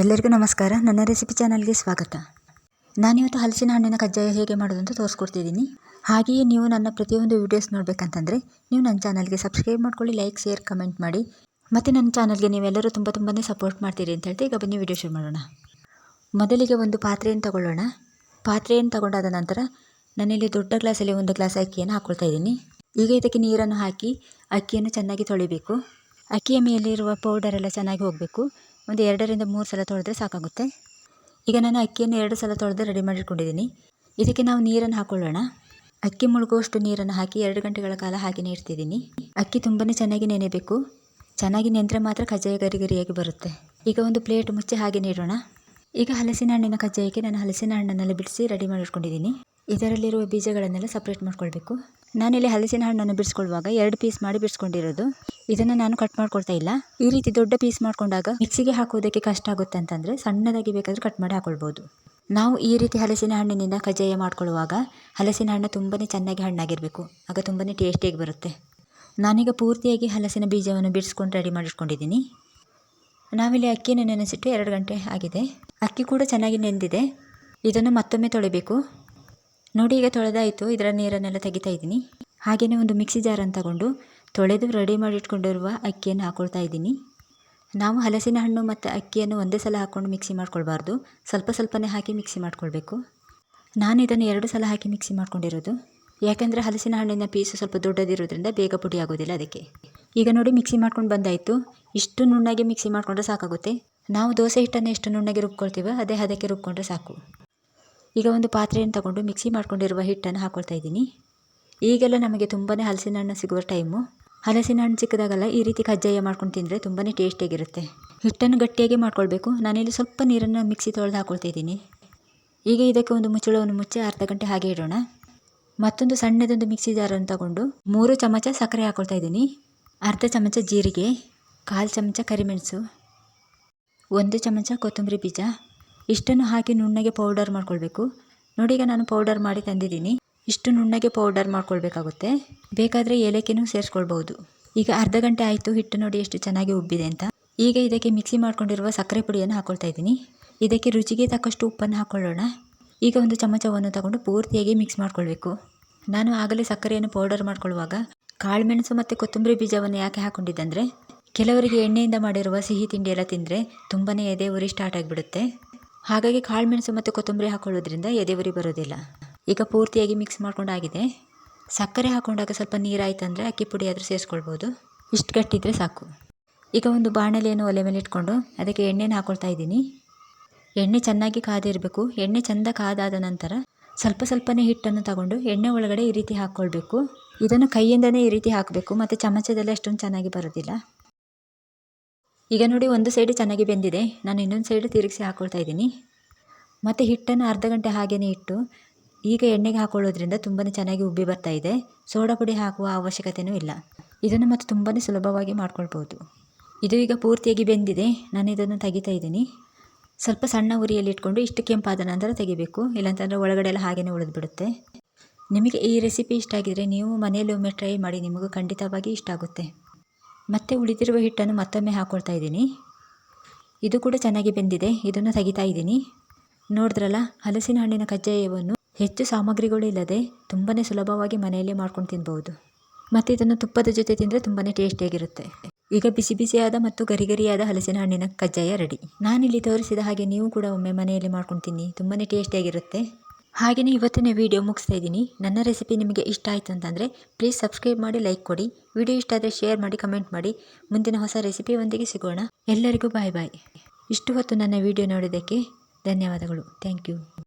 ಎಲ್ಲರಿಗೂ ನಮಸ್ಕಾರ. ನನ್ನ ರೆಸಿಪಿ ಚಾನಲ್ಗೆ ಸ್ವಾಗತ. ನಾನಿವತ್ತು ಹಲಸಿನ ಹಣ್ಣಿನ ಕಜ್ಜಾಯ ಹೇಗೆ ಮಾಡೋದು ಅಂತ ತೋರಿಸ್ಕೊಡ್ತಿದ್ದೀನಿ. ಹಾಗೆಯೇ ನೀವು ನನ್ನ ಪ್ರತಿಯೊಂದು ವೀಡಿಯೋಸ್ ನೋಡಬೇಕಂತಂದರೆ ನೀವು ನನ್ನ ಚಾನಲ್ಗೆ ಸಬ್ಸ್ಕ್ರೈಬ್ ಮಾಡ್ಕೊಳ್ಳಿ ಲೈಕ್ ಶೇರ್ ಕಮೆಂಟ್ ಮಾಡಿ. ಮತ್ತು ನನ್ನ ಚಾನಲ್ಗೆ ನೀವೆಲ್ಲರೂ ತುಂಬ ತುಂಬಾ ಸಪೋರ್ಟ್ ಮಾಡ್ತೀರಿ ಅಂತ ಹೇಳ್ತೀವಿ ಈಗ ಬನ್ನಿ ವಿಡಿಯೋ ಶುರು ಮಾಡೋಣ. ಮೊದಲಿಗೆ ಒಂದು ಪಾತ್ರೆಯನ್ನು ತಗೊಳ್ಳೋಣ. ಪಾತ್ರೆಯನ್ನು ತಗೊಂಡಾದ ನಂತರ ನಾನಿಲ್ಲಿ ದೊಡ್ಡ ಗ್ಲಾಸಲ್ಲಿ ಒಂದು ಗ್ಲಾಸ್ ಅಕ್ಕಿಯನ್ನು ಹಾಕ್ಕೊಳ್ತಾ ಇದ್ದೀನಿ. ಈಗ ಇದಕ್ಕೆ ನೀರನ್ನು ಹಾಕಿ ಅಕ್ಕಿಯನ್ನು ಚೆನ್ನಾಗಿ ತೊಳಿಬೇಕು. ಅಕ್ಕಿಯ ಮೇಲಿರುವ ಪೌಡರೆಲ್ಲ ಚೆನ್ನಾಗಿ ಹೋಗಬೇಕು. ಒಂದು ಎರಡರಿಂದ ಮೂರು ಸಲ ತೊಳೆದ್ರೆ ಸಾಕಾಗುತ್ತೆ. ಈಗ ನಾನು ಅಕ್ಕಿಯನ್ನು ಎರಡು ಸಲ ತೊಳೆದು ರೆಡಿ ಮಾಡಿಟ್ಕೊಂಡಿದ್ದೀನಿ. ಇದಕ್ಕೆ ನಾವು ನೀರನ್ನು ಹಾಕ್ಕೊಳ್ಳೋಣ ಅಕ್ಕಿ ಮುಳುಗುವಷ್ಟು ನೀರನ್ನು ಹಾಕಿ ಎರಡು ಗಂಟೆಗಳ ಕಾಲ ಹಾಗೆಯೇ ಇಡ್ತಿದ್ದೀನಿ ಅಕ್ಕಿ ತುಂಬಾ ಚೆನ್ನಾಗಿ ನೆನೆಬೇಕು. ಚೆನ್ನಾಗಿ ನೆಂದರೆ ಮಾತ್ರ ಕಜ್ಜಾಯ ಗರಿ ಗರಿಯಾಗಿ ಬರುತ್ತೆ. ಈಗ ಒಂದು ಪ್ಲೇಟ್ ಮುಚ್ಚಿ ಹಾಗೆ ಇಡೋಣ ಈಗ ಹಲಸಿನ ಹಣ್ಣಿನ ಕಜ್ಜಾಯಕ್ಕೆ ನಾನು ಹಲಸಿನ ಹಣ್ಣನ್ನೆಲ್ಲ ಬಿಡಿಸಿ ರೆಡಿ ಮಾಡಿಟ್ಕೊಂಡಿದ್ದೀನಿ. ಇದರಲ್ಲಿರುವ ಬೀಜಗಳನ್ನೆಲ್ಲ ಸಪ್ರೇಟ್ ಮಾಡ್ಕೊಳ್ಬೇಕು. ನಾನಿಲ್ಲಿ ಹಲಸಿನ ಹಣ್ಣನ್ನು ಬಿಡಿಸ್ಕೊಳ್ಳುವಾಗ ಎರಡು ಪೀಸ್ ಮಾಡಿ ಬಿಡಿಸ್ಕೊಂಡಿರೋದು. ಇದನ್ನು ನಾನು ಕಟ್ ಮಾಡ್ಕೊಳ್ತಾ ಇಲ್ಲ. ಈ ರೀತಿ ದೊಡ್ಡ ಪೀಸ್ ಮಾಡ್ಕೊಂಡಾಗ ಮಿಕ್ಸಿಗೆ ಹಾಕೋದಕ್ಕೆ ಕಷ್ಟ ಆಗುತ್ತೆ ಅಂತಂದರೆ ಸಣ್ಣದಾಗಿ ಬೇಕಾದರೆ ಕಟ್ ಮಾಡಿ ಹಾಕೊಳ್ಬೋದು. ನಾವು ಈ ರೀತಿ ಹಲಸಿನ ಹಣ್ಣಿನಿಂದ ಕಜ್ಜಾಯ ಮಾಡ್ಕೊಳ್ಳುವಾಗ ಹಲಸಿನ ಹಣ್ಣು ತುಂಬಾ ಚೆನ್ನಾಗಿ ಹಣ್ಣಾಗಿರಬೇಕು. ಆಗ ತುಂಬಾ ಟೇಸ್ಟಿಯಾಗಿ ಬರುತ್ತೆ. ನಾನೀಗ ಪೂರ್ತಿಯಾಗಿ ಹಲಸಿನ ಬೀಜವನ್ನು ಬಿಡಿಸ್ಕೊಂಡು ರೆಡಿ ಮಾಡಿಟ್ಕೊಂಡಿದ್ದೀನಿ ನಾವಿಲ್ಲಿ ಅಕ್ಕಿಯನ್ನು ನೆನೆಸಿಟ್ಟು ಎರಡು ಗಂಟೆ ಆಗಿದೆ. ಅಕ್ಕಿ ಕೂಡ ಚೆನ್ನಾಗಿ ನೆಂದಿದೆ. ಇದನ್ನು ಮತ್ತೊಮ್ಮೆ ತೊಳಿಬೇಕು. ನೋಡಿ, ಈಗ ತೊಳೆದಾಯಿತು. ಇದರ ನೀರನ್ನೆಲ್ಲ ತೆಗಿತಾ ಇದ್ದೀನಿ. ಹಾಗೆಯೇ ಒಂದು ಮಿಕ್ಸಿ ಜಾರನ್ನು ತಗೊಂಡು ತೊಳೆದು ರೆಡಿ ಮಾಡಿಟ್ಕೊಂಡಿರುವ ಅಕ್ಕಿಯನ್ನು ಹಾಕ್ಕೊಳ್ತಾ ಇದ್ದೀನಿ. ನಾವು ಹಲಸಿನ ಹಣ್ಣು ಮತ್ತು ಅಕ್ಕಿಯನ್ನು ಒಂದೇ ಸಲ ಹಾಕ್ಕೊಂಡು ಮಿಕ್ಸಿ ಮಾಡ್ಕೊಳ್ಬಾರ್ದು. ಸ್ವಲ್ಪ ಸ್ವಲ್ಪನೇ ಹಾಕಿ ಮಿಕ್ಸಿ ಮಾಡ್ಕೊಳ್ಬೇಕು. ನಾನು ಇದನ್ನು ಎರಡು ಸಲ ಹಾಕಿ ಮಿಕ್ಸಿ ಮಾಡ್ಕೊಂಡಿರೋದು. ಯಾಕೆಂದರೆ ಹಲಸಿನ ಹಣ್ಣಿನ ಪೀಸು ಸ್ವಲ್ಪ ದೊಡ್ಡದಿರೋದ್ರಿಂದ ಬೇಗ ಪುಡಿ ಆಗೋದಿಲ್ಲ ಅದಕ್ಕೆ. ಈಗ ನೋಡಿ, ಮಿಕ್ಸಿ ಮಾಡ್ಕೊಂಡು ಬಂದಾಯಿತು. ಇಷ್ಟು ನುಣ್ಣಗೆ ಮಿಕ್ಸಿ ಮಾಡಿಕೊಂಡ್ರೆ ಸಾಕಾಗುತ್ತೆ. ನಾವು ದೋಸೆ ಹಿಟ್ಟನ್ನು ಎಷ್ಟು ನುಣ್ಣಗೆ ರುಬ್ಕೊಳ್ತೀವೋ ಅದೇ ಹದಕ್ಕೆ ರುಬ್ಕೊಂಡ್ರೆ ಸಾಕು. ಈಗ ಒಂದು ಪಾತ್ರೆಯನ್ನು ತಗೊಂಡು ಮಿಕ್ಸಿ ಮಾಡಿಕೊಂಡಿರುವ ಹಿಟ್ಟನ್ನು ಹಾಕ್ಕೊಳ್ತಾ ಇದ್ದೀನಿ. ಈಗೆಲ್ಲ ನಮಗೆ ತುಂಬಾ ಹಲಸಿನ ಹಣ್ಣು ಸಿಗುವ ಟೈಮು ಹಲಸಿನ ಹಣ್ಣು ಸಿಕ್ಕಿದಾಗಲ್ಲ ಈ ರೀತಿ ಕಜ್ಜಾಯ ಮಾಡ್ಕೊಂಡು ತಿಂದರೆ ತುಂಬಾ ಟೇಸ್ಟಿಯಾಗಿರುತ್ತೆ ಹಿಟ್ಟನ್ನು ಗಟ್ಟಿಯಾಗಿ ಮಾಡ್ಕೊಳ್ಬೇಕು. ನಾನಿಲ್ಲಿ ಸ್ವಲ್ಪ ನೀರನ್ನು ಮಿಕ್ಸಿ ತೊಳೆದು ಹಾಕ್ಕೊಳ್ತಾ ಇದ್ದೀನಿ. ಈಗ ಇದಕ್ಕೆ ಒಂದು ಮುಚ್ಚಳವನ್ನು ಮುಚ್ಚಿ ಅರ್ಧ ಗಂಟೆ ಹಾಗೆ ಇಡೋಣ. ಮತ್ತೊಂದು ಸಣ್ಣದೊಂದು ಮಿಕ್ಸಿ ಜಾರನ್ನು ತಗೊಂಡು ಮೂರು ಚಮಚ ಸಕ್ಕರೆ ಹಾಕ್ಕೊಳ್ತಾ ಇದ್ದೀನಿ. ಅರ್ಧ ಚಮಚ ಜೀರಿಗೆ, ಕಾಲು ಚಮಚ ಕರಿಮೆಣಸು, ಒಂದು ಚಮಚ ಕೊತ್ತಂಬರಿ ಬೀಜ ಇಷ್ಟನ್ನು ಹಾಕಿ ನುಣ್ಣಗೆ ಪೌಡರ್ ಮಾಡ್ಕೊಳ್ಬೇಕು. ನೋಡಿ ಈಗ ನಾನು ಪೌಡರ್ ಮಾಡಿ ತಂದಿದ್ದೀನಿ. ಇಷ್ಟು ನುಣ್ಣಗೆ ಪೌಡರ್ ಮಾಡ್ಕೊಳ್ಬೇಕಾಗುತ್ತೆ. ಬೇಕಾದರೆ ಏಲಕ್ಕಿನೂ ಸೇರಿಸ್ಕೊಳ್ಬೋದು ಈಗ ಅರ್ಧ ಗಂಟೆ ಆಯಿತು, ಹಿಟ್ಟು ನೋಡಿ ಎಷ್ಟು ಚೆನ್ನಾಗಿ ಉಬ್ಬಿದೆ ಅಂತ. ಈಗ ಇದಕ್ಕೆ ಮಿಕ್ಸಿ ಮಾಡ್ಕೊಂಡಿರುವ ಸಕ್ಕರೆ ಪುಡಿಯನ್ನು ಹಾಕ್ಕೊಳ್ತಾ ಇದ್ದೀನಿ. ಇದಕ್ಕೆ ರುಚಿಗೆ ತಕ್ಕಷ್ಟು ಉಪ್ಪನ್ನು ಹಾಕ್ಕೊಳ್ಳೋಣ ಈಗ ಒಂದು ಚಮಚವನ್ನು ತಗೊಂಡು ಪೂರ್ತಿಯಾಗಿ ಮಿಕ್ಸ್ ಮಾಡ್ಕೊಳ್ಬೇಕು. ನಾನು ಆಗಲೇ ಸಕ್ಕರೆಯನ್ನು ಪೌಡರ್ ಮಾಡ್ಕೊಳ್ಳುವಾಗ ಕಾಳುಮೆಣಸು ಮತ್ತು ಕೊತ್ತಂಬರಿ ಬೀಜವನ್ನು ಯಾಕೆ ಹಾಕ್ಕೊಂಡಿದ್ದಂದರೆ ಕೆಲವರಿಗೆ ಎಣ್ಣೆಯಿಂದ ಮಾಡಿರುವ ಸಿಹಿ ತಿಂಡಿ ಎಲ್ಲ ತಿಂದರೆ ತುಂಬಾ ಎದೆ ಉರಿ ಸ್ಟಾರ್ಟ್ ಆಗಿಬಿಡುತ್ತೆ. ಹಾಗಾಗಿ ಕಾಳುಮೆಣಸು ಮತ್ತು ಕೊತ್ತಂಬರಿ ಹಾಕೊಳ್ಳೋದ್ರಿಂದ ಎದೆ ಉರಿ ಬರೋದಿಲ್ಲ. ಈಗ ಪೂರ್ತಿಯಾಗಿ ಮಿಕ್ಸ್ ಮಾಡ್ಕೊಂಡಾಗಿದೆ. ಸಕ್ಕರೆ ಹಾಕೊಂಡಾಗ ಸ್ವಲ್ಪ ನೀರಾಯ್ತಂದರೆ ಅಕ್ಕಿ ಪುಡಿ ಆದರೂ ಸೇರಿಸ್ಕೊಳ್ಬೋದು. ಇಷ್ಟು ಗಟ್ಟಿದ್ರೆ ಸಾಕು. ಈಗ ಒಂದು ಬಾಣಲೆಯನ್ನು ಒಲೆ ಮೇಲೆ ಇಟ್ಕೊಂಡು ಅದಕ್ಕೆ ಎಣ್ಣೆನ ಹಾಕೊಳ್ತಾ ಇದ್ದೀನಿ. ಎಣ್ಣೆ ಚೆನ್ನಾಗಿ ಕಾದಿರಬೇಕು. ಎಣ್ಣೆ ಚೆಂದ ಕಾದಾದ ನಂತರ ಸ್ವಲ್ಪ ಸ್ವಲ್ಪನೇ ಹಿಟ್ಟನ್ನು ತಗೊಂಡು ಎಣ್ಣೆ ಒಳಗಡೆ ಈ ರೀತಿ ಹಾಕ್ಕೊಳ್ಬೇಕು. ಇದನ್ನು ಕೈಯಿಂದನೇ ಈ ರೀತಿ ಹಾಕಬೇಕು. ಮತ್ತು ಚಮಚದಲ್ಲಿ ಅಷ್ಟೊಂದು ಚೆನ್ನಾಗಿ ಬರೋದಿಲ್ಲ. ಈಗ ನೋಡಿ ಒಂದು ಸೈಡ್ ಚೆನ್ನಾಗಿ ಬೆಂದಿದೆ. ನಾನು ಇನ್ನೊಂದು ಸೈಡ್ ತಿರುಗಿಸಿ ಹಾಕ್ಕೊಳ್ತಾ ಇದ್ದೀನಿ. ಮತ್ತು ಹಿಟ್ಟನ್ನು ಅರ್ಧ ಗಂಟೆ ಹಾಗೆಯೇ ಇಟ್ಟು ಈಗ ಎಣ್ಣೆಗೆ ಹಾಕೊಳ್ಳೋದ್ರಿಂದ ತುಂಬಾ ಚೆನ್ನಾಗಿ ಉಬ್ಬಿ ಬರ್ತಾ ಇದೆ. ಸೋಡಾ ಪುಡಿ ಹಾಕುವ ಅವಶ್ಯಕತೆಯೂ ಇಲ್ಲ. ಇದನ್ನು ಮತ್ತು ತುಂಬಾ ಸುಲಭವಾಗಿ ಮಾಡ್ಕೊಳ್ಬೋದು ಇದು ಈಗ ಪೂರ್ತಿಯಾಗಿ ಬೆಂದಿದೆ. ನಾನು ಇದನ್ನು ತೆಗಿತಾ ಇದ್ದೀನಿ. ಸ್ವಲ್ಪ ಸಣ್ಣ ಉರಿಯಲ್ಲಿ ಇಟ್ಕೊಂಡು ಇಷ್ಟು ಕೆಂಪಾದ ನಂತರ ತೆಗಿಬೇಕು. ಇಲ್ಲಾಂತಂದರೆ ಒಳಗಡೆ ಎಲ್ಲ ಹಾಗೆಯೇ ಉಳಿದ್ಬಿಡುತ್ತೆ ನಿಮಗೆ ಈ ರೆಸಿಪಿ ಇಷ್ಟ ಆಗಿದರೆ ನೀವು ಮನೆಯಲ್ಲಿ ಒಮ್ಮೆ ಟ್ರೈ ಮಾಡಿ ನಿಮಗೂ ಖಂಡಿತವಾಗಿ ಇಷ್ಟ ಆಗುತ್ತೆ. ಮತ್ತೆ ಉಳಿದಿರುವ ಹಿಟ್ಟನ್ನು ಮತ್ತೊಮ್ಮೆ ಹಾಕ್ಕೊಳ್ತಾ ಇದ್ದೀನಿ. ಇದು ಕೂಡ ಚೆನ್ನಾಗಿ ಬೆಂದಿದೆ. ಇದನ್ನು ತೆಗಿತಾ ಇದ್ದೀನಿ. ನೋಡಿದ್ರಲ್ಲ, ಹಲಸಿನ ಹಣ್ಣಿನ ಕಜ್ಜಾಯವನ್ನು ಹೆಚ್ಚು ಸಾಮಗ್ರಿಗಳು ಇಲ್ಲದೆ ತುಂಬಾ ಸುಲಭವಾಗಿ ಮನೆಯಲ್ಲೇ ಮಾಡ್ಕೊಂಡು ತಿನ್ಬೋದು ಮತ್ತು ಇದನ್ನು ತುಪ್ಪದ ಜೊತೆ ತಿಂದರೆ ತುಂಬಾ ಟೇಸ್ಟಿಯಾಗಿರುತ್ತೆ. ಈಗ ಬಿಸಿ ಬಿಸಿಯಾದ ಮತ್ತು ಗರಿಗರಿಯಾದ ಹಲಸಿನ ಹಣ್ಣಿನ ಕಜ್ಜಾಯ ರೆಡಿ. ನಾನಿಲ್ಲಿ ತೋರಿಸಿದ ಹಾಗೆ ನೀವು ಕೂಡ ಒಮ್ಮೆ ಮನೆಯಲ್ಲಿ ಮಾಡ್ಕೊಂಡು ತಿನ್ನಿ. ತುಂಬಾ ಟೇಸ್ಟಿಯಾಗಿರುತ್ತೆ. ಹಾಗೆಯೇ ಇವತ್ತಿನ ವೀಡಿಯೋ ಮುಗಿಸ್ತಾ ಇದ್ದೀನಿ. ನನ್ನ ರೆಸಿಪಿ ನಿಮಗೆ ಇಷ್ಟ ಆಯಿತು ಅಂತಂದರೆ ಪ್ಲೀಸ್ ಸಬ್ಸ್ಕ್ರೈಬ್ ಮಾಡಿ ಲೈಕ್ ಕೊಡಿ. ವಿಡಿಯೋ ಇಷ್ಟ ಆದರೆ ಶೇರ್ ಮಾಡಿ ಕಮೆಂಟ್ ಮಾಡಿ. ಮುಂದಿನ ಹೊಸ ರೆಸಿಪಿಯೊಂದಿಗೆ ಸಿಗೋಣ. ಎಲ್ಲರಿಗೂ ಬಾಯ್ ಬಾಯ್ ಇಷ್ಟು ಹೊತ್ತು ನನ್ನ ವಿಡಿಯೋ ನೋಡೋದಕ್ಕೆ ಧನ್ಯವಾದಗಳು. Thank you